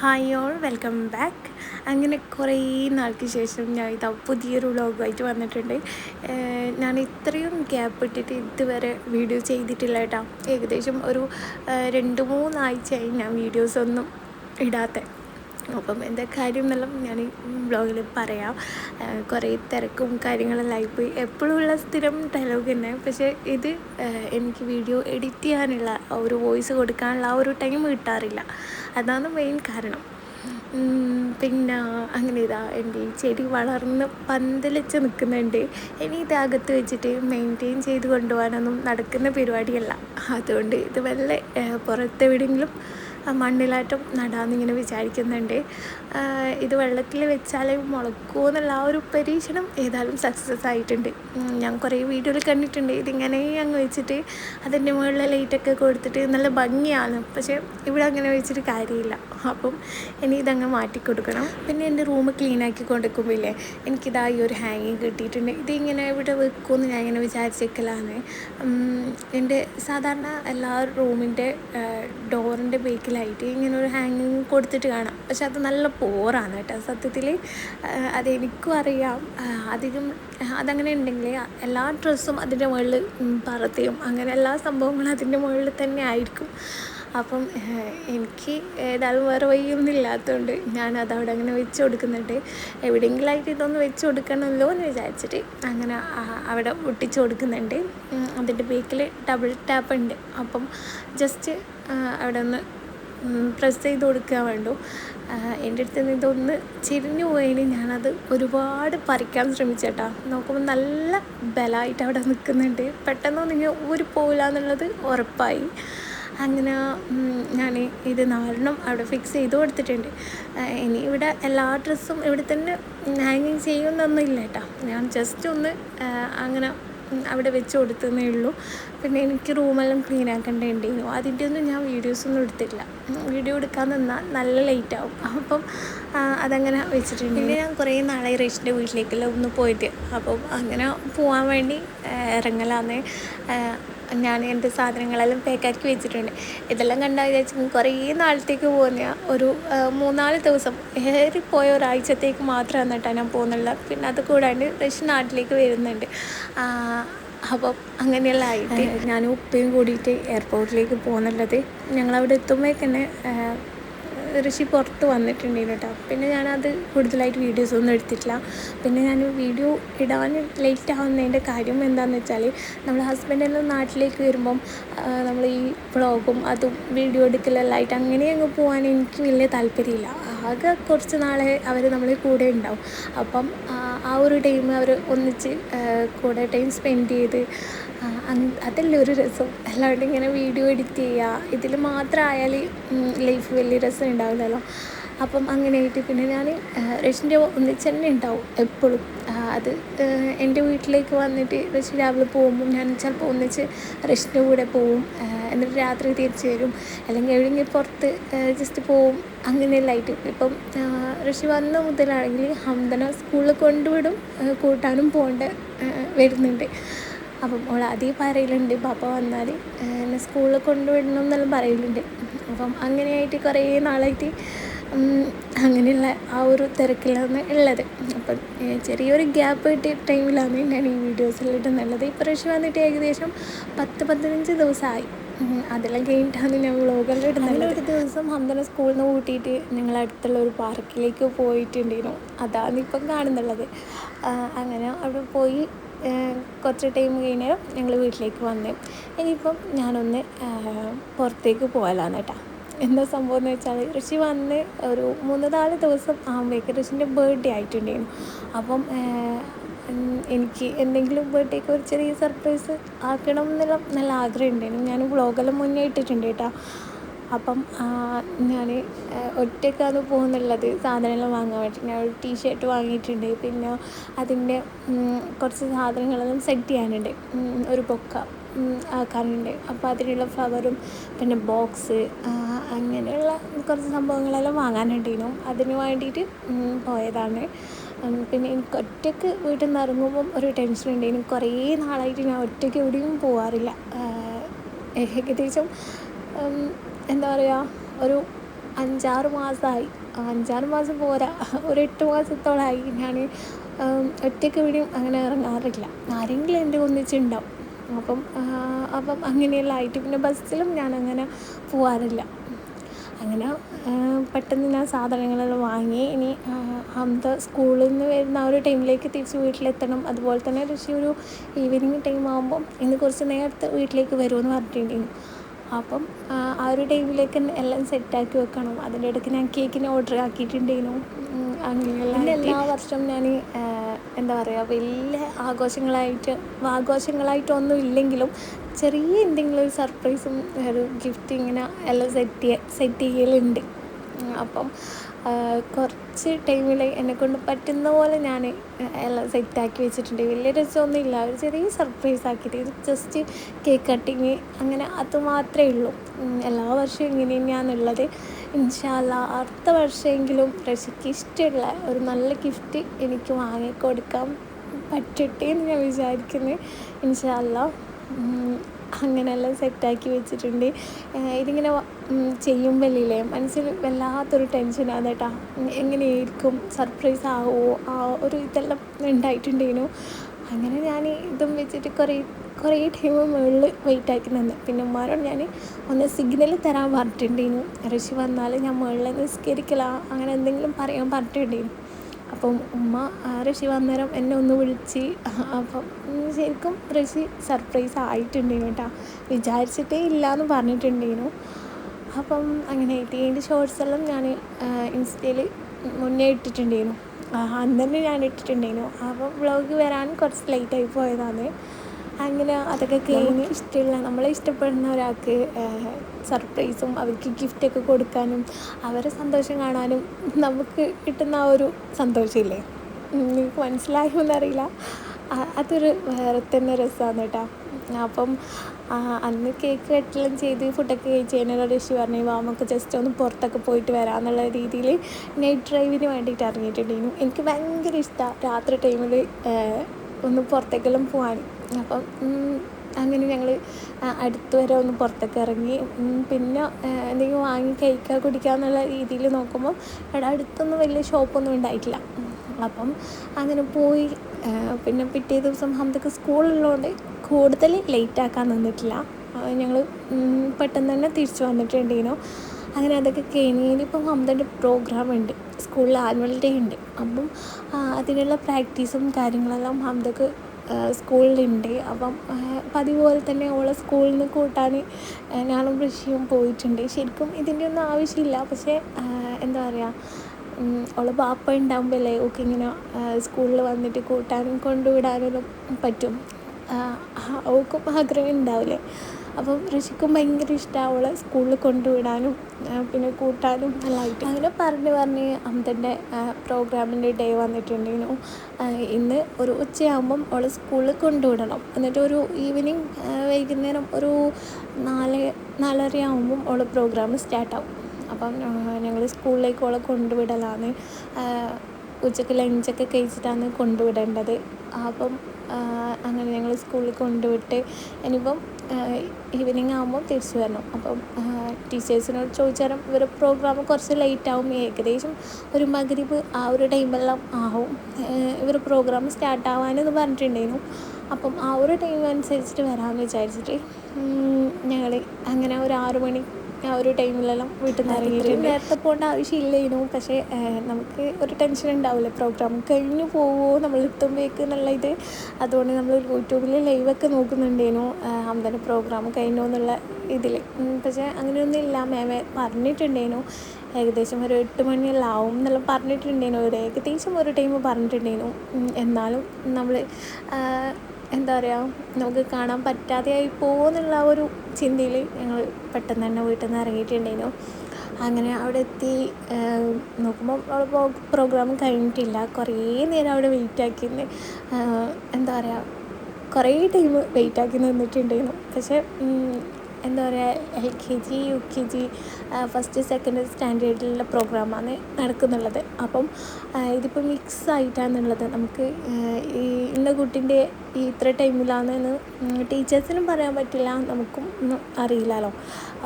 Hi all welcome back അങ്ങനെ കുറേ നാൾക്ക് ശേഷം ഞാൻ ഇതാ പുതിയൊരു വ്ളോഗുമായിട്ട് വന്നിട്ടുണ്ട്. ഞാൻ ഇത്രയും ഗ്യാപ്പ് ഇട്ടിട്ട് ഇതുവരെ വീഡിയോ ചെയ്തിട്ടില്ല കേട്ടോ. ഏകദേശം ഒരു രണ്ട് മൂന്നാഴ്ചയായി ഞാൻ വീഡിയോസൊന്നും ഇടാത്ത. അപ്പം എന്താ കാര്യം എന്നെല്ലാം ഞാൻ ബ്ലോഗിൽ പറയാം. കുറേ തിരക്കും കാര്യങ്ങളെല്ലാം ആയിപ്പോയി. എപ്പോഴും ഉള്ള സ്ഥിരം ഡയലോഗ് തന്നെ. പക്ഷേ ഇത് എനിക്ക് വീഡിയോ എഡിറ്റ് ചെയ്യാനുള്ള ഒരു വോയിസ് കൊടുക്കാനുള്ള ആ ഒരു ടൈം കിട്ടാറില്ല. അതാണ് മെയിൻ കാരണം. പിന്നെ അങ്ങനെ ഇതാ എന്റെ ഈ ചെടി വളർന്ന് പന്തലിച്ച് നിൽക്കുന്നുണ്ട്. ഇനി ഇത് അകത്ത് വെച്ചിട്ട് മെയിന്റെയിൻ ചെയ്ത് കൊണ്ടുപോകാനൊന്നും നടക്കുന്ന പരിപാടിയല്ല. അതുകൊണ്ട് ഇത് വല്ല പുറത്തെവിടെയെങ്കിലും മണ്ണിലാറ്റം നടാമെന്നിങ്ങനെ വിചാരിക്കുന്നുണ്ട്. ഇത് വെള്ളത്തിൽ വെച്ചാലേ മുളക്കൂ എന്നുള്ള ആ ഒരു പരീക്ഷണം ഏതായാലും സക്സസ് ആയിട്ടുണ്ട്. ഞാൻ കുറേ വീഡിയോയിൽ കണ്ടിട്ടുണ്ട്. ഇതിങ്ങനെ അങ്ങ് വെച്ചിട്ട് അതിന്റെ മുകളിൽ ലൈറ്റൊക്കെ കൊടുത്തിട്ട് നല്ല ഭംഗിയാണ്. പക്ഷേ ഇവിടെ അങ്ങനെ വെച്ചിട്ട് കാര്യമില്ല. അപ്പം ഇനി ഇതങ്ങ് കൊടുക്കണം. പിന്നെ എന്റെ റൂം ക്ലീൻ ആക്കി എനിക്കിതാ ഈ ഒരു ഹാങ്ങിങ് കിട്ടിയിട്ടുണ്ട്. ഇതിങ്ങനെ ഇവിടെ വെക്കുമെന്ന് ഞാൻ ഇങ്ങനെ വിചാരിച്ചേക്കലാണ്. എന്റെ സാധാരണ എല്ലാ റൂമിന്റെ ഡോറിന്റെ ബേക്കിലായിട്ട് ഇങ്ങനെ ഒരു ഹാങ്ങിങ് കൊടുത്തിട്ട് കാണാം. പക്ഷെ അത് നല്ല പോറാണ് കേട്ടോ. സത്യത്തിൽ അതെനിക്കും അറിയാം. അധികം അതങ്ങനെ ഉണ്ടെങ്കിൽ എല്ലാ ഡ്രസ്സും അതിന്റെ മുകളിൽ പറത്തിയും അങ്ങനെ എല്ലാ സംഭവങ്ങളും അതിന്റെ മുകളിൽ തന്നെ ആയിരിക്കും. അപ്പം എനിക്ക് ഏതായാലും വേറെ വഴിയൊന്നും ഇല്ലാത്തതുകൊണ്ട് ഞാൻ അതവിടെ അങ്ങനെ വെച്ച് കൊടുക്കുന്നുണ്ട്. എവിടെയെങ്കിലായിട്ട് ഇതൊന്ന് വെച്ച് കൊടുക്കണമല്ലോ എന്ന് വിചാരിച്ചിട്ട് അങ്ങനെ അവിടെ ഒട്ടിച്ച് കൊടുക്കുന്നുണ്ട്. അതിന്റെ ബേക്കിൽ ഡബിൾ ടാപ്പ് ഉണ്ട്. അപ്പം ജസ്റ്റ് അവിടെ ഒന്ന് പ്രസ് ചെയ്ത് കൊടുക്കാൻ വേണ്ടു. എന്റെ അടുത്ത് നിന്ന് ഇതൊന്ന് ചിരിഞ്ഞു പോയതിന് ഞാനത് ഒരുപാട് പറിക്കാൻ ശ്രമിച്ചേട്ടാ. നോക്കുമ്പോൾ നല്ല ബലമായിട്ട് അവിടെ നിൽക്കുന്നുണ്ട് പെട്ടെന്നൊന്നും ഇങ്ങനെ ഊരി പോകില്ല എന്നുള്ളത് ഉറപ്പായി. അങ്ങനെ ഞാൻ ഇത് നാലെണ്ണം അവിടെ ഫിക്സ് ചെയ്ത് കൊടുത്തിട്ടുണ്ട്. ഇനി ഇവിടെ എല്ലാ ഡ്രസ്സും ഇവിടെ തന്നെ ഹാങ്ങിങ് ചെയ്യുന്നൊന്നും ഇല്ല കേട്ടോ ഞാൻ ജസ്റ്റ് ഒന്ന് അങ്ങനെ അവിടെ വെച്ച് കൊടുത്തതേ ഉള്ളൂ. പിന്നെ എനിക്ക് റൂമെല്ലാം ക്ലീൻ ആക്കേണ്ടതുണ്ടായിരുന്നു അതിന്റെ ഒന്നും ഞാൻ വീഡിയോസൊന്നും എടുത്തില്ല വീഡിയോ എടുക്കാൻ നിന്നാൽ നല്ല ലേറ്റ് ആവും. അപ്പം അതങ്ങനെ വെച്ചിട്ടുണ്ട്. പിന്നെ ഞാൻ കുറേ നാളെ റേഷിന്റെ വീട്ടിലേക്കെല്ലാം ഒന്ന് പോയിട്ട്. അപ്പം അങ്ങനെ പോകാൻ വേണ്ടി ഇറങ്ങലാന്ന് ഞാൻ എന്റെ സാധനങ്ങളെല്ലാം പാക്കാക്കി വെച്ചിട്ടുണ്ട്. ഇതെല്ലാം കണ്ടാൽ വിചാരിച്ചു കുറേ നാളത്തേക്ക് പോകുന്ന ഒരു മൂന്നാൽ ദിവസം ഏറിപ്പോയ ഒരാഴ്ചത്തേക്ക് മാത്രമാണ് കേട്ടോ ഞാൻ പോകുന്നുള്ളത് പിന്നെ അത് കൂടാണ്ട് റഷ്യ നാട്ടിലേക്ക് വരുന്നുണ്ട്. അപ്പം അങ്ങനെയുള്ള ആയിട്ട് ഞാൻ ഉപ്പയും കൂടിയിട്ട് എയർപോർട്ടിലേക്ക് പോകുന്നുള്ളത് ഞങ്ങളവിടെ എത്തുമ്പോഴേക്ക് തന്നെ ഋഷി പുറത്ത് വന്നിട്ടുണ്ടായിരുന്നു കേട്ടോ. പിന്നെ ഞാനത് കൂടുതലായിട്ട് വീഡിയോസ് ഒന്നും എടുത്തിട്ടില്ല. പിന്നെ ഞാൻ വീഡിയോ ഇടാൻ ലേറ്റ് ആവുന്നതിന്റെ കാര്യം എന്താണെന്ന് വെച്ചാൽ നമ്മൾ ഹസ്ബൻഡെല്ലാം നാട്ടിലേക്ക് വരുമ്പം നമ്മൾ ഈ വ്ളോഗും അതും വീഡിയോ എടുക്കലെല്ലാം ആയിട്ട് അങ്ങനെ അങ്ങ് പോകാൻ എനിക്ക് വലിയ താല്പര്യമില്ല. ആകെ കുറച്ച് നാളെ അവർ നമ്മളെ കൂടെ ഉണ്ടാവും. അപ്പം ആ, ഒരു ടൈം അവർ ഒന്നിച്ച് കൂടെ ടൈം സ്പെൻഡ് ചെയ്ത് അതല്ലേ ഒരു രസം. അല്ലാണ്ട് ഇങ്ങനെ വീഡിയോ എഡിറ്റ് ചെയ്യുക ഇതിൽ മാത്രമായാൽ ലൈഫ് വലിയ രസം ഉണ്ടാവില്ലല്ലോ. അപ്പം അങ്ങനെയായിട്ട് പിന്നെ ഞാൻ രശിന്റെ ഒന്നിച്ച് തന്നെ ഉണ്ടാവും എപ്പോഴും അത് എന്റെ വീട്ടിലേക്ക് വന്നിട്ട് റഷി രാവിലെ പോകുമ്പോൾ ഞാൻ ചിലപ്പോൾ ഒന്നിച്ച് റഷിന്റെ കൂടെ പോവും. എന്നിട്ട് രാത്രി തിരിച്ചു വരും. അല്ലെങ്കിൽ എവിടെയെങ്കിലും പുറത്ത് ജസ്റ്റ് പോവും. അങ്ങനെയെല്ലാം ആയിട്ട്. ഇപ്പം ഋഷി വന്ന മുതലാണെങ്കിൽ ഹംദന സ്കൂളിൽ കൊണ്ടുവിടും. കൂട്ടാനും പോകേണ്ട വരുന്നുണ്ട്. അപ്പം അവൾ അതേ പറയലുണ്ട് പാപ്പ വന്നാൽ എന്നെ സ്കൂളിൽ കൊണ്ടുവിടണം എന്നെല്ലാം പറയലുണ്ട്. അപ്പം അങ്ങനെയായിട്ട് കുറേ നാളായിട്ട് അങ്ങനെയുള്ള ആ ഒരു തിരക്കിലാണ് ഉള്ളത്. അപ്പം ചെറിയൊരു ഗ്യാപ്പ് കിട്ടിയ ടൈമിലാണ് ഞാൻ ഈ വീഡിയോസെല്ലാം ഇടുന്നുള്ളത്. ഇപ്രാവശ്യം വന്നിട്ട് ഏകദേശം പത്ത് പതിനഞ്ച് ദിവസമായി. അതെല്ലാം കഴിഞ്ഞിട്ടാണ് ഞാൻ വ്ളോഗെല്ലാം ഇടുന്നത്. ഒരു ദിവസം ഹംദന സ്കൂളിൽ നിന്ന് കൂട്ടിയിട്ട് ഞങ്ങൾ അടുത്തുള്ള ഒരു പാർക്കിലേക്ക് പോയിട്ടുണ്ടായിരുന്നു. അതാണ് ഇപ്പം കാണുന്നുള്ളത്. അങ്ങനെ അവിടെ പോയി കുറച്ച് ടൈം കഴിഞ്ഞാൽ ഞങ്ങൾ വീട്ടിലേക്ക് വന്നു. ഇനിയിപ്പം ഞാനൊന്ന് പുറത്തേക്ക് പോകലാണ് കേട്ടോ. എന്താ സംഭവം എന്ന് വെച്ചാൽ ഋഷി വന്ന് ഒരു മൂന്ന് നാല് ദിവസം ആകുമ്പോഴേക്ക് ഋഷിന്റെ ബർത്ത്ഡേ ആയിട്ടുണ്ടായിരുന്നു. അപ്പം എനിക്ക് എന്തെങ്കിലും ബർത്ത്ഡേക്ക് ഒരു ചെറിയ സർപ്രൈസ് ആക്കണം എന്നുള്ള നല്ല ആഗ്രഹം ഉണ്ടായിരുന്നു. ഞാൻ വ്ളോഗെല്ലാം മുന്നേ ഇട്ടിട്ടുണ്ട് കേട്ടോ. അപ്പം ഞാൻ ഒറ്റയ്ക്കാണ് പോകുന്നുള്ളത് സാധനങ്ങൾ വാങ്ങാൻ വേണ്ടി. ഞാൻ ഒരു ടീഷർട്ട് വാങ്ങിയിട്ടുണ്ട്. പിന്നെ അതിന്റെ കുറച്ച് സാധനങ്ങളെല്ലാം സെറ്റ് ചെയ്യാനുണ്ട്. ഒരു ബൊക്ക. ഉം, ആക്കാനുണ്ട് അപ്പോൾ അതിനുള്ള ഫ്ലവറും പിന്നെ ബോക്സ് അങ്ങനെയുള്ള കുറച്ച് സംഭവങ്ങളെല്ലാം വാങ്ങാനുണ്ടായിരുന്നു അതിന് വേണ്ടിയിട്ട് പോയതാണ്. പിന്നെ എനിക്ക് ഒറ്റയ്ക്ക് വീട്ടിൽ നിന്ന് ഇറങ്ങുമ്പം ഒരു ടെൻഷൻ ഉണ്ടായിരുന്നു കുറേ നാളായിട്ട് ഞാൻ ഒറ്റയ്ക്ക് എവിടെയും പോകാറില്ല ഏകദേശം എന്താ പറയുക ഒരു അഞ്ചാറ് മാസമായി അഞ്ചാറ് മാസം പോരാ. ഒരു എട്ട് മാസത്തോളമായി ഞാൻ ഒറ്റയ്ക്ക് എവിടെയും അങ്ങനെ ഇറങ്ങാറില്ല. ആരെങ്കിലും എന്റെ ഒന്നിച്ചുണ്ടാവും. അപ്പം അപ്പം അങ്ങനെയെല്ലാം ആയിട്ട് പിന്നെ ബസ്സിലും ഞാൻ അങ്ങനെ പോവാറില്ല. അങ്ങനെ പെട്ടെന്ന് ഞാൻ സാധനങ്ങളെല്ലാം വാങ്ങി. ഇനി അന്ത സ്കൂളിൽ നിന്ന് വരുന്ന ആ ഒരു ടൈമിലേക്ക് തിരിച്ച് വീട്ടിലെത്തണം. അതുപോലെ തന്നെ ഋഷി ഒരു ഈവനിങ് ടൈം ആകുമ്പം ഇന്ന് കുറച്ച് നേരത്തെ വീട്ടിലേക്ക് വരുമെന്ന് പറഞ്ഞിട്ടുണ്ടായിരുന്നു. അപ്പം ആ ഒരു ടൈമിലേക്ക് എല്ലാം സെറ്റാക്കി വെക്കണം. അതിന്റെ ഇടയ്ക്ക് ഞാൻ കേക്കിന് ഓർഡർ ആക്കിയിട്ടുണ്ടായിരുന്നു. അങ്ങനെയുള്ള എല്ലാ വർഷവും ഞാൻ എന്താ പറയുക വലിയ ആഘോഷങ്ങളായിട്ട് ആഘോഷങ്ങളായിട്ടൊന്നും ഇല്ലെങ്കിലും ചെറിയ എന്തെങ്കിലും ഒരു സർപ്രൈസും ഒരു ഗിഫ്റ്റ് ഇങ്ങനെ എല്ലാം സെറ്റ് സെറ്റ് ചെയ്യലുണ്ട്. അപ്പം കുറച്ച് ടൈമിൽ എന്നെക്കൊണ്ട് പറ്റുന്ന പോലെ ഞാൻ എല്ലാം സെറ്റാക്കി വെച്ചിട്ടുണ്ട്. വലിയ രസമൊന്നും ഇല്ല ഒരു ചെറിയ സർപ്രൈസ് ആക്കിയിട്ട് ജസ്റ്റ് കേക്ക് കട്ടിങ് അങ്ങനെ അത് മാത്രമേ ഉള്ളൂ. എല്ലാ വർഷവും ഇങ്ങനെ തന്നെയാണുള്ളത് ഇൻഷാല്ല അടുത്ത വർഷമെങ്കിലും റഷിക്ക് ഇഷ്ടമുള്ള ഒരു നല്ല ഗിഫ്റ്റ് എനിക്ക് വാങ്ങിക്കൊടുക്കാൻ പറ്റട്ടെ എന്ന് ഞാൻ വിചാരിക്കുന്നു. ഇൻഷാല്ല അങ്ങനെയെല്ലാം സെറ്റാക്കി വെച്ചിട്ടുണ്ട്. ഇതിങ്ങനെ ചെയ്യുമ്പോഴില്ലേ മനസ്സിൽ വല്ലാത്തൊരു ടെൻഷനാണ് കേട്ടോ. എങ്ങനെയായിരിക്കും സർപ്രൈസ് ആവുമോ ആ ഒരു ഇതെല്ലാം ഉണ്ടായിട്ടുണ്ടേനു. അങ്ങനെ ഞാൻ ഇതും വെച്ചിട്ട് കുറേ കുറേ ടൈം മുകളിൽ വെയിറ്റ് ആക്കി നിന്ന്. പിന്നെ ഉമ്മാരോട് ഞാൻ ഒന്ന് സിഗ്നൽ തരാൻ പറഞ്ഞിട്ടുണ്ടേനു ഋഷി വന്നാൽ ഞാൻ മുകളിൽ നിസ്കരിക്കല അങ്ങനെ എന്തെങ്കിലും പറയാൻ പറഞ്ഞിട്ടുണ്ടേനു അപ്പം ഉമ്മ ഋഷി വന്നേരം എന്നെ ഒന്ന് വിളിച്ച് അപ്പം ശരിക്കും ഋഷി സർപ്രൈസ് ആയിട്ടുണ്ടേനു കേട്ടോ. വിചാരിച്ചിട്ടേ ഇല്ല എന്ന് പറഞ്ഞിട്ടുണ്ടേനു അപ്പം അങ്ങനെ ആയിട്ട് എന്റെ ഷോർട്സ് എല്ലാം ഞാൻ ഇൻസ്റ്റയിൽ മുന്നേ ഇട്ടിട്ടുണ്ടായിരുന്നു. അന്ന് തന്നെ ഞാൻ ഇട്ടിട്ടുണ്ടായിരുന്നു. അപ്പം വ്ളോഗ് വരാൻ കുറച്ച് ലേറ്റായി പോയതാണ്. അങ്ങനെ അതൊക്കെ കഴിഞ്ഞ് ഇഷ്ടമുള്ള നമ്മളെ ഇഷ്ടപ്പെടുന്ന ഒരാൾക്ക് സർപ്രൈസും അവർക്ക് ഗിഫ്റ്റൊക്കെ കൊടുക്കാനും അവരെ സന്തോഷം കാണാനും നമുക്ക് കിട്ടുന്ന ആ ഒരു സന്തോഷമില്ലേ? നിങ്ങൾക്ക് മനസ്സിലായോ എന്നറിയില്ല. അതൊരു വേറെ തന്നെ രസമാണ് കേട്ടോ. അപ്പം അന്ന് കേക്ക് കട്ടെല്ലാം ചെയ്ത് ഫുഡൊക്കെ കഴിച്ച് കഴിഞ്ഞാൽ ഋഷി പറഞ്ഞു വാ നമുക്ക് ജസ്റ്റ് ഒന്ന് പുറത്തൊക്കെ പോയിട്ട് വരാമെന്നുള്ള രീതിയിൽ നൈറ്റ് ഡ്രൈവിന് വേണ്ടിയിട്ട് ഇറങ്ങിയിട്ടുണ്ടായിരുന്നു. എനിക്ക് ഭയങ്കര ഇഷ്ടമാണ് രാത്രി ടൈമിൽ ഒന്ന് പുറത്തേക്കെല്ലാം പോകാൻ. അപ്പം അങ്ങനെ ഞങ്ങൾ അടുത്ത് വരെ ഒന്ന് പുറത്തൊക്കെ ഇറങ്ങി പിന്നെ എന്തെങ്കിലും വാങ്ങി കഴിക്കുക കുടിക്കുക എന്നുള്ള രീതിയിൽ നോക്കുമ്പോൾ ഇവിടെ അടുത്തൊന്നും വലിയ ഷോപ്പൊന്നും ഉണ്ടായിട്ടില്ല. അപ്പം അങ്ങനെ പോയി പിന്നെ പിറ്റേ ദിവസം ഹംദക്ക് സ്കൂളുള്ളതുകൊണ്ട് കൂടുതൽ ലേറ്റ് ആക്കാൻ നിന്നിട്ടില്ല. ഞങ്ങൾ പെട്ടെന്ന് തന്നെ തിരിച്ചു വന്നിട്ടുണ്ടേനു അങ്ങനെ അതൊക്കെ കഴിഞ്ഞ് ഇനിയിപ്പം ഹംദന്റെ പ്രോഗ്രാം ഉണ്ട്. സ്കൂളിൽ ആനുവൽ ഡേ ഉണ്ട്. അപ്പം അതിനുള്ള പ്രാക്ടീസും കാര്യങ്ങളെല്ലാം ഹംദക്ക് സ്കൂളിലുണ്ട് അപ്പം പതിവ് പോലെ തന്നെ ഓളെ സ്കൂളിൽ നിന്ന് കൂട്ടാൻ ഞാനും ഋഷിയും പോയിട്ടുണ്ട്. ശരിക്കും ഇതിന്റെ ഒന്നും ആവശ്യമില്ല. പക്ഷേ എന്താ പറയുക ഓളെ ബാപ്പ ഉണ്ടാകുമ്പോഴല്ലേ ഓക്കെ ഇങ്ങനെ സ്കൂളിൽ വന്നിട്ട് കൂട്ടാനും കൊണ്ടുവിടാനും പറ്റും. അവൾക്കും ആഗ്രഹം ഉണ്ടാവില്ലേ അപ്പം ഋഷിക്കും ഭയങ്കര ഇഷ്ടമാണ് സ്കൂളിൽ കൊണ്ടുവിടാനും പിന്നെ കൂട്ടാനും നല്ലതായിട്ട് അങ്ങനെ പറഞ്ഞ് പറഞ്ഞ് അമ്മന്റെ പ്രോഗ്രാമിന്റെ ഡേ വന്നിട്ടുണ്ടെങ്കിലും ഇന്ന് ഒരു ഉച്ചയാകുമ്പം അവളെ സ്കൂളിൽ കൊണ്ടുവിടണം. എന്നിട്ട് ഒരു ഈവനിങ് വൈകുന്നേരം ഒരു നാല് നാലര ആകുമ്പം അവളെ പ്രോഗ്രാം സ്റ്റാർട്ടാവും. അപ്പം ഞങ്ങൾ സ്കൂളിലേക്ക് അവളെ കൊണ്ടുവിടലാണ് ഉച്ചയ്ക്ക് ലഞ്ചൊക്കെ കഴിച്ചിട്ടാണ് കൊണ്ടുവിടേണ്ടത്. അപ്പം അങ്ങനെ ഞങ്ങൾ സ്കൂളിൽ കൊണ്ടുവിട്ട് ഇനിയിപ്പം ഈവനിങ് ആകുമ്പോൾ തിരിച്ചു വരണം. അപ്പം ടീച്ചേഴ്സിനോട് ചോദിച്ചാലും ഇവർ പ്രോഗ്രാം കുറച്ച് ലേറ്റ് ആവും. ഏകദേശം ഒരു മഗ്രിബ് ആ ഒരു ടൈമെല്ലാം ആവും. ഇവർ പ്രോഗ്രാം സ്റ്റാർട്ട് ആവാനെന്ന് പറഞ്ഞിട്ടുണ്ടായിരുന്നു. അപ്പം ആ ഒരു ടൈം അനുസരിച്ചിട്ട് വരാമെന്ന് വിചാരിച്ചിട്ട് ഞങ്ങൾ അങ്ങനെ ഒരു ആറു മണി ആ ഒരു ടൈമിലെല്ലാം വീട്ടിൽ നിന്ന് ഇറങ്ങിയിട്ട് നേരത്തെ പോകേണ്ട ആവശ്യമില്ലേനു. പക്ഷേ നമുക്ക് ഒരു ടെൻഷൻ ഉണ്ടാവില്ല. പ്രോഗ്രാം കഴിഞ്ഞു പോവുമോ നമ്മൾ എത്തുമ്പോഴേക്ക് എന്നുള്ള ഇത്. അതുകൊണ്ട് നമ്മൾ യൂട്യൂബിൽ ലൈവൊക്കെ നോക്കുന്നുണ്ടേനു. അമ്പലം പ്രോഗ്രാം കഴിഞ്ഞു എന്നുള്ള ഇതിൽ പക്ഷേ അങ്ങനെയൊന്നും ഇല്ല. മേമ പറഞ്ഞിട്ടുണ്ടേനു. ഏകദേശം ഒരു എട്ട് മണിയെല്ലാം ആവും എന്നെല്ലാം പറഞ്ഞിട്ടുണ്ടേനു. ഒരു ഏകദേശം ഒരു ടൈം പറഞ്ഞിട്ടുണ്ടേനു. എന്നാലും നമ്മൾ എന്താ പറയുക നമുക്ക് കാണാൻ പറ്റാതെയായി പോകുമെന്നുള്ള ഒരു ചിന്തയിൽ ഞങ്ങൾ പെട്ടെന്ന് തന്നെ വീട്ടിൽ നിന്ന് ഇറങ്ങിയിട്ടുണ്ടായിരുന്നു. അങ്ങനെ അവിടെ എത്തി നോക്കുമ്പോൾ അവിടെ പ്രോഗ്രാം കഴിഞ്ഞിട്ടില്ല. കുറേ നേരം അവിടെ വെയിറ്റ് ആക്കി എന്താ പറയുക കുറേ ടൈം വെയിറ്റ് ആക്കി നിന്നിട്ടുണ്ടായിരുന്നു. പക്ഷേ എന്താ പറയുക L K G U K G first second സ്റ്റാൻഡേർഡിലുള്ള പ്രോഗ്രാമാണ് നടക്കുന്നുള്ളത്. അപ്പം ഇതിപ്പോൾ മിക്സ് ആയിട്ടാണെന്നുള്ളത് നമുക്ക് ഈ ഇന്ന കുട്ടീന്റെ ഈ ഇത്ര ടൈമിലാണെന്ന് ടീച്ചേഴ്സിനും പറയാൻ പറ്റില്ല. നമുക്കും ഒന്നും അറിയില്ലല്ലോ.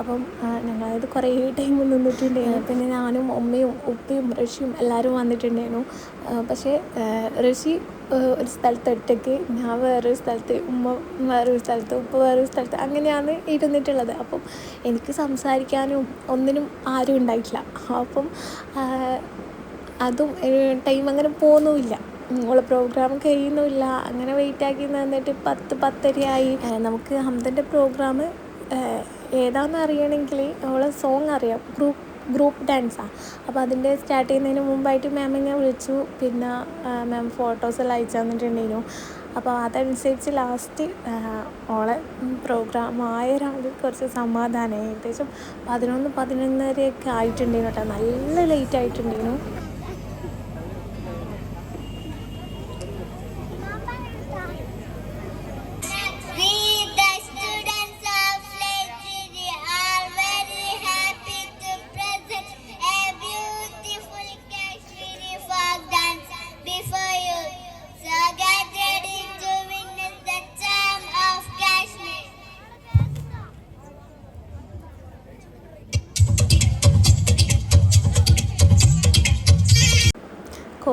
അപ്പം ഞങ്ങളത് കുറേ ടൈം നിന്നിട്ടുണ്ടായിരുന്നു. പിന്നെ ഞാനും ഉമ്മയും ഉപ്പയും റഷിയും എല്ലാവരും വന്നിട്ടുണ്ടായിരുന്നു. പക്ഷേ റഷി ഒരു സ്ഥലത്ത് ഒറ്റയ്ക്ക് ഞാൻ വേറൊരു സ്ഥലത്ത് ഉമ്മ വേറൊരു സ്ഥലത്ത് ഉപ്പ വേറൊരു സ്ഥലത്ത് അങ്ങനെയാണ് ഇരുന്നിട്ടുള്ളത്. അപ്പം എനിക്ക് സംസാരിക്കാനും ഒന്നിനും ആരും ഉണ്ടായിട്ടില്ല. അപ്പം അതും ടൈം അങ്ങനെ പോകുന്നുമില്ല നിങ്ങളെ പ്രോഗ്രാം കഴിയുന്നുമില്ല. അങ്ങനെ വെയിറ്റ് ആക്കി നിന്നിട്ട് പത്ത് പത്തരയായി. നമുക്ക് ഹംദന്റെ പ്രോഗ്രാം ഏതാണെന്ന് അറിയണമെങ്കിൽ അവളെ സോങ് അറിയാം. ഗ്രൂപ്പ് ഗ്രൂപ്പ് ഡാൻസാണ് അപ്പോൾ അതിന്റെ സ്റ്റാർട്ട് ചെയ്യുന്നതിന് മുമ്പായിട്ട് മാം എന്നെ വിളിച്ചു. പിന്നെ മാം ഫോട്ടോസ് എല്ലാം അയച്ചു തന്നിട്ടുണ്ടായിരുന്നു. അപ്പോൾ അതനുസരിച്ച് ലാസ്റ്റ് ഓളെ പ്രോഗ്രാം ആയ ഒരാൾക്ക് കുറച്ച് സമാധാനമായി ഏകദേശം പതിനൊന്ന് പതിനൊന്നരയൊക്കെ ആയിട്ടുണ്ടായിരുന്നു കേട്ടോ. നല്ല ലേറ്റ് ആയിട്ടുണ്ടായിരുന്നു.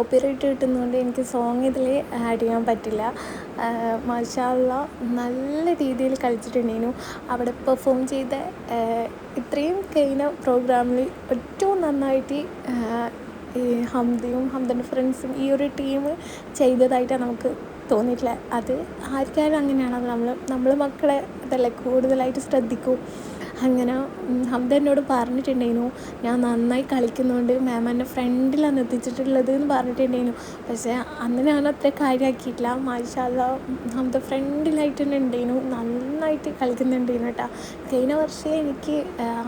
കോപ്പിറൈറ്റ് കിട്ടുന്നതുകൊണ്ട് എനിക്ക് സോങ് ഇതിൽ ആഡ് ചെയ്യാൻ പറ്റില്ല. മാഷാല്ല നല്ല രീതിയിൽ കളിച്ചിട്ടുണ്ടായിരുന്നു അവിടെ പെർഫോം ചെയ്ത ഇത്രയും കഴിഞ്ഞ പ്രോഗ്രാമിൽ ഏറ്റവും നന്നായിട്ട് ഈ ഹംദയും ഹംദന്റെ ഫ്രണ്ട്സും ഈ ഒരു ടീം ചെയ്തതായിട്ടാണ് നമുക്ക് തോന്നിയിട്ടില്ല അത് ആർക്കായാലും അങ്ങനെയാണ്. അത് നമ്മൾ നമ്മൾ മക്കളെ അതല്ലേ കൂടുതലായിട്ട് ശ്രദ്ധിക്കും. അങ്ങനെ ഹംദ എന്നോട് പറഞ്ഞിട്ടുണ്ടായിരുന്നു. ഞാൻ നന്നായി കളിക്കുന്നുണ്ട് മാം എന്നെ ഫ്രണ്ടിലാണ് എത്തിച്ചിട്ടുള്ളത് എന്ന് പറഞ്ഞിട്ടുണ്ടായിരുന്നു. പക്ഷേ അന്ന് ഞാൻ അത്ര കാര്യമാക്കിയിട്ടില്ല മാഷാല്ല ഹംദ ഫ്രണ്ടിലായിട്ട് തന്നെ ഉണ്ടായിരുന്നു. നന്നായിട്ട് കളിക്കുന്നുണ്ടായിരുന്നു കേട്ടോ. കഴിഞ്ഞ വർഷം എനിക്ക്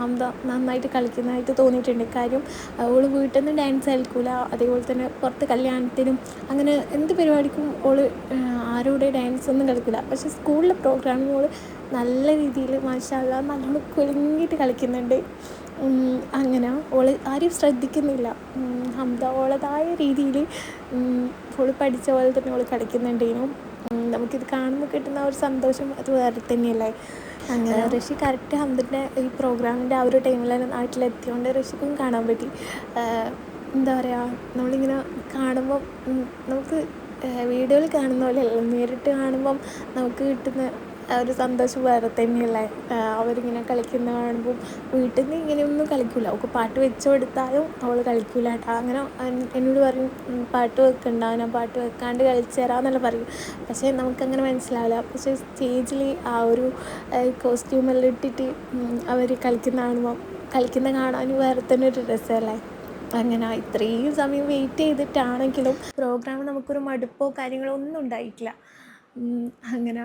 ഹംദ നന്നായിട്ട് കളിക്കുന്നതായിട്ട് തോന്നിയിട്ടുണ്ട്. കാര്യം അവൾ വീട്ടിൽ നിന്ന് ഡാൻസ് കളിക്കൂല. അതേപോലെ തന്നെ പുറത്ത് കല്യാണത്തിനും അങ്ങനെ എന്ത് പരിപാടിക്കും അവൾ ആരോടെ ഡാൻസ് ഒന്നും കളിക്കില്ല പക്ഷേ സ്കൂളിലെ പ്രോഗ്രാമിനോട് നല്ല രീതിയിൽ മാഷാല്ല നല്ല കുലുങ്ങിയിട്ട് കളിക്കുന്നുണ്ട്. അങ്ങനെ. ഓൾ ആരും ശ്രദ്ധിക്കുന്നില്ല. ഹംദ ഓളതായ രീതിയിൽ ഓൾ പഠിച്ച പോലെ തന്നെ ഓൾ കളിക്കുന്നുണ്ടേനു. നമുക്കിത് കാണുമ്പോൾ കിട്ടുന്ന ഒരു സന്തോഷം അത് വേറെ തന്നെയല്ലേ? അങ്ങനെ ഋഷി കറക്റ്റ് ഹംദിന്റെ ഈ പ്രോഗ്രാമിന്റെ ആ ഒരു ടൈമിൽ തന്നെ നാട്ടിലെത്തിയോണ്ട് ഋഷിക്കും കാണാൻ പറ്റി. എന്താ പറയുക നമ്മളിങ്ങനെ കാണുമ്പോൾ നമുക്ക് വീഡിയോയിൽ കാണുന്ന പോലെയല്ല നേരിട്ട് കാണുമ്പം നമുക്ക് കിട്ടുന്ന ഒരു സന്തോഷം വേറെ തന്നെയല്ലേ? അവരിങ്ങനെ കളിക്കുന്ന കാണുമ്പോൾ വീട്ടിൽ നിന്ന് ഇങ്ങനെയൊന്നും കളിക്കില്ല അവൾക്ക് പാട്ട് വെച്ച് കൊടുത്താലും അവൾ കളിക്കില്ല കേട്ടോ. അങ്ങനെ എന്നോട് പറയും പാട്ട് വെക്കണ്ട. ഞാൻ പാട്ട് വെക്കാണ്ട് കളിച്ചു തരാമെന്നെല്ലാം പറയും. പക്ഷേ നമുക്കങ്ങനെ മനസ്സിലാവില്ല. പക്ഷേ സ്റ്റേജിൽ ആ ഒരു കോസ്റ്റ്യൂമെല്ലാം ഇട്ടിട്ട് അവർ കളിക്കുന്ന കാണുമ്പോൾ കളിക്കുന്ന കാണാൻ വേറെ തന്നെ ഒരു രസമല്ലേ? അങ്ങനെ ഇത്രയും സമയം വെയിറ്റ് ചെയ്തിട്ടാണെങ്കിലും പ്രോഗ്രാം നമുക്കൊരു മടുപ്പോ കാര്യങ്ങളോ ഒന്നും ഉണ്ടായിട്ടില്ല. അങ്ങനെ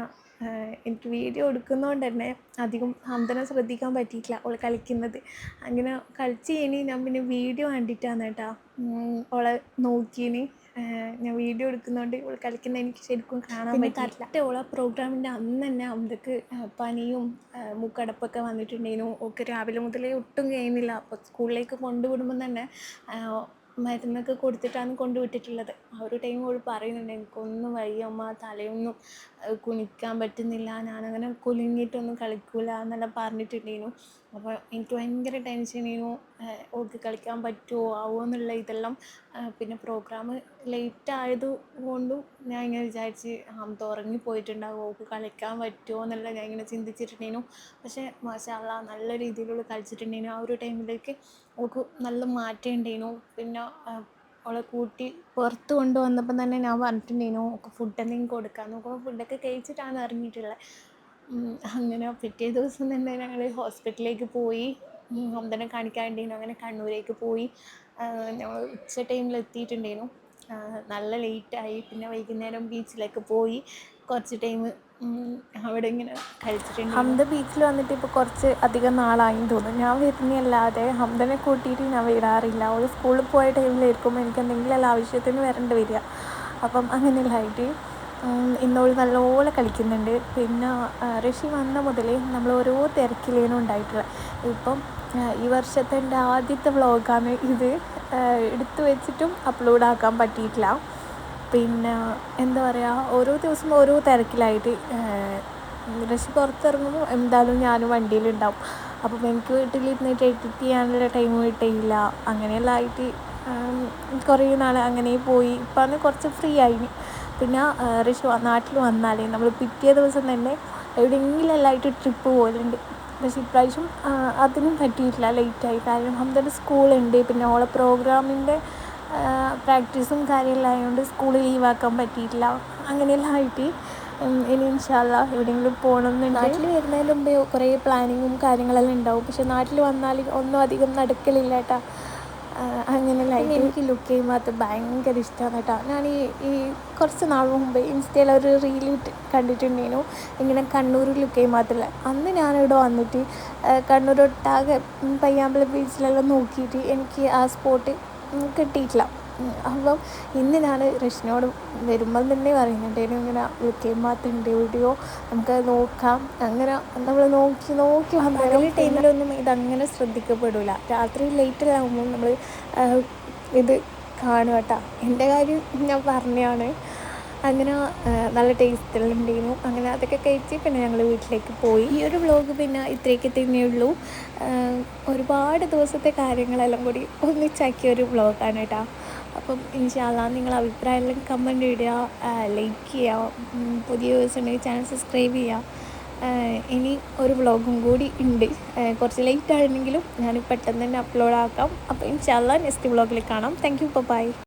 എനിക്ക് വീഡിയോ എടുക്കുന്നതുകൊണ്ട് തന്നെ അധികം ഹംദനെ ശ്രദ്ധിക്കാൻ പറ്റിയിട്ടില്ല അവൾ കളിക്കുന്നത്. അങ്ങനെ കളിച്ച് കഴിഞ്ഞ് ഞാൻ പിന്നെ വീഡിയോ കണ്ടിട്ടാണ് കേട്ടോ. അവളെ നോക്കിയിന് ഞാൻ വീഡിയോ എടുക്കുന്നതുകൊണ്ട് ഇവൾ കളിക്കുന്നത് എനിക്ക് ശരിക്കും കാണാൻ പറ്റില്ല ഓളെ പ്രോഗ്രാമിന്റെ അന്ന് തന്നെ അമ്മയ്ക്ക് പനിയും മൂക്കടപ്പൊക്കെ വന്നിട്ടുണ്ടായിരുന്നു. ഒക്കെ രാവിലെ മുതലേ ഒട്ടും കഴിയുന്നില്ല. അപ്പോൾ സ്കൂളിലേക്ക് കൊണ്ടുവിടുമ്പം തന്നെ മരുന്നൊക്കെ കൊടുത്തിട്ടാണ് കൊണ്ടുവിട്ടിട്ടുള്ളത് ആ ഒരു ടൈം അവൾ പറയുന്നുണ്ട് എനിക്കൊന്നും വയ്യ അമ്മ തലയൊന്നും കുനിക്കാൻ പറ്റുന്നില്ല ഞാനങ്ങനെ കുലുങ്ങിയിട്ടൊന്നും കളിക്കില്ല എന്നെല്ലാം പറഞ്ഞിട്ടുണ്ടായിരുന്നു അപ്പോൾ എനിക്ക് ഭയങ്കര ടെൻഷനായിരുന്നു ഓൾക്ക് കളിക്കാൻ പറ്റുമോ ആവുമോ എന്നുള്ള ഇതെല്ലാം. പിന്നെ പ്രോഗ്രാം ലേറ്റ് ആയത് കൊണ്ടും ഞാൻ ഇങ്ങനെ വിചാരിച്ച് തുറങ്ങി ഉറങ്ങിപ്പോയിട്ടുണ്ടാവും ഓൾക്ക് കളിക്കാൻ പറ്റുമോ എന്നുള്ള ഞാൻ ഇങ്ങനെ ചിന്തിച്ചിട്ടുണ്ടായിരുന്നു പക്ഷേ മാഷാള്ള നല്ല രീതിയിലുള്ള കളിച്ചിട്ടുണ്ടായിരുന്നു ആ ഒരു ടൈമിലേക്ക് ഓൾക്ക് നല്ല മാറ്റം ഉണ്ടായിരുന്നു പിന്നെ അവളെ കൂട്ടി പുറത്ത് കൊണ്ടുവന്നപ്പം തന്നെ ഞാൻ പറഞ്ഞിട്ടുണ്ടായിരുന്നു ഓൾക്ക് ഫുഡ് എന്തെങ്കിലും കൊടുക്കാൻ നോക്കുമ്പോൾ ഫുഡൊക്കെ കഴിച്ചിട്ടാണ് ഇറങ്ങിയിട്ടുള്ളത് അങ്ങനെ പിറ്റേ ദിവസം തന്നെ ഞങ്ങൾ ഹോസ്പിറ്റലിലേക്ക് പോയി. ഹംദനെ കാണിക്കാൻ വേണ്ടിയിരുന്നു അങ്ങനെ കണ്ണൂരേക്ക് പോയി. ഞങ്ങൾ ഉച്ച ടൈമിൽ എത്തിയിട്ടുണ്ടായിരുന്നു. നല്ല ലേറ്റായി പിന്നെ വൈകുന്നേരം ബീച്ചിലേക്ക് പോയി. കുറച്ച് ടൈം അവിടെ ഇങ്ങനെ കഴിച്ചിട്ടുണ്ട് ഹംദ ബീച്ചിൽ വന്നിട്ട് ഇപ്പോൾ കുറച്ച് അധികം നാളായി തോന്നുന്നു. ഞാൻ വരുന്നതല്ലാതെ ഹംദനെ കൂട്ടിയിട്ട് ഞാൻ വരാറില്ല. ഒരു സ്കൂളിൽ പോയ ടൈമിലായിരിക്കും എനിക്ക് എന്തെങ്കിലും ആവശ്യത്തിന് വരേണ്ടി വരിക. അപ്പം അങ്ങനെയല്ലായിട്ട് ഇന്നോൾ നല്ലപോലെ കളിക്കുന്നുണ്ട്. പിന്നെ ഋഷി വന്ന മുതൽ നമ്മൾ ഓരോ തിരക്കിലേനും ഉണ്ടായിട്ടുള്ളത് ഇപ്പം ഈ വർഷത്തെ എന്റെ ആദ്യത്തെ വ്ളോഗാണ് ഇത്. എടുത്തു വെച്ചിട്ടും അപ്ലോഡ് ആക്കാൻ പറ്റിയിട്ടില്ല. പിന്നെ എന്താ പറയുക ഓരോ ദിവസം ഓരോ തിരക്കിലായിട്ട് ഋഷി പുറത്തിറങ്ങുമ്പോൾ എന്തായാലും ഞാനും വണ്ടിയിലുണ്ടാവും. അപ്പം എനിക്ക് വീട്ടിലിരുന്നിട്ട് എഡിറ്റ് ചെയ്യാനുള്ള ടൈം കിട്ടിയില്ല. അങ്ങനെയെല്ലാം ആയിട്ട് കുറേ നാൾ അങ്ങനെ പോയി. ഇപ്പം കുറച്ച് ഫ്രീ ആയിന് പിന്നെ ഋഷി നാട്ടിൽ വന്നാൽ നമ്മൾ പിറ്റേ ദിവസം തന്നെ എവിടെയെങ്കിലും എല്ലാമായിട്ട് ട്രിപ്പ് പോകലുണ്ട് പക്ഷേ ഇപ്രാവശ്യം അതിനും പറ്റിയിട്ടില്ല ലേറ്റായി കാരണം ഹംദയുടെ സ്കൂളുണ്ട്. പിന്നെ ഓളെ പ്രോഗ്രാമിന്റെ പ്രാക്ടീസും കാര്യമെല്ലാം ആയതുകൊണ്ട് സ്കൂൾ ലീവാക്കാൻ പറ്റിയിട്ടില്ല. അങ്ങനെയെല്ലാം ആയിട്ട് ഇനി ഇൻഷാല്ല എവിടെയെങ്കിലും പോകണം എന്നുണ്ട് നാട്ടിൽ വരുന്നതിന് മുമ്പേ കുറേ പ്ലാനിങ്ങും കാര്യങ്ങളെല്ലാം ഉണ്ടാവും. പക്ഷെ നാട്ടിൽ വന്നാൽ ഒന്നും അധികം നടക്കലില്ല കേട്ടോ അങ്ങനെയല്ല എനിക്ക് ലുക്ക് ചെയ്യുമ്പോൾ അത് ഭയങ്കര ഇഷ്ടമാണ് കേട്ടോ. ഞാൻ ഈ ഈ കുറച്ച് നാൾ മുമ്പ് ഇൻസ്റ്റയിൽ ഒരു റീൽ കണ്ടിട്ടുണ്ടായിരുന്നു ഇങ്ങനെ കണ്ണൂർ ലുക്ക് ചെയ്യുമ്പോൾ അന്ന് ഞാനിവിടെ വന്നിട്ട് കണ്ണൂർ ഒട്ടാകെ പയ്യാമ്പല ബീച്ചിലെല്ലാം നോക്കിയിട്ട് എനിക്ക് ആ സ്പോട്ട് കിട്ടിയിട്ടില്ല. അപ്പം ഇന്ന് ഞാൻ റഷ്നോട് വരുമ്പോൾ തന്നെ പറയുന്നുണ്ടായിരുന്നു ഇങ്ങനെ ലുക്കേമാത്തുണ്ട് വീഡിയോ നമുക്ക് നോക്കാം. അങ്ങനെ നമ്മൾ നോക്കി നോക്കി വന്നാലും ടൈമിലൊന്നും ഇതങ്ങനെ ശ്രദ്ധിക്കപ്പെടില്ല രാത്രി ലേറ്റ് ലേറ്റിലാകുമ്പോൾ നമ്മൾ ഇത് കാണുക കേട്ടോ. എന്റെ കാര്യം ഞാൻ പറഞ്ഞാണ്. അങ്ങനെ നല്ല ടേസ്റ്റിലുണ്ടായിരുന്നു. അങ്ങനെ അതൊക്കെ കഴിച്ച് പിന്നെ ഞങ്ങൾ വീട്ടിലേക്ക് പോയി. ഈ ഒരു വ്ലോഗ് പിന്നെ ഇത്രയൊക്കെ തന്നെയുള്ളൂ ഒരുപാട് ദിവസത്തെ കാര്യങ്ങളെല്ലാം കൂടി ഒന്നിച്ചാക്കിയ ഒരു വ്ലോഗാണ് കേട്ടോ. അപ്പം ഇൻഷാല്ല നിങ്ങൾ അഭിപ്രായമെല്ലാം കമന്റ് ഇടുക ലൈക്ക് ചെയ്യുക പുതിയ വ്യൂസ് ഉണ്ടെങ്കിൽ ചാനൽ സബ്സ്ക്രൈബ് ചെയ്യുക. ഇനി ഒരു വ്ളോഗും കൂടി ഉണ്ട്. കുറച്ച് ലേറ്റ് ആയിരുന്നെങ്കിലും ഞാൻ പെട്ടെന്ന് തന്നെ അപ്ലോഡ് ആക്കാം. അപ്പോൾ ഇൻഷാല്ല നെക്സ്റ്റ് വ്ളോഗിൽ കാണാം. Thank you by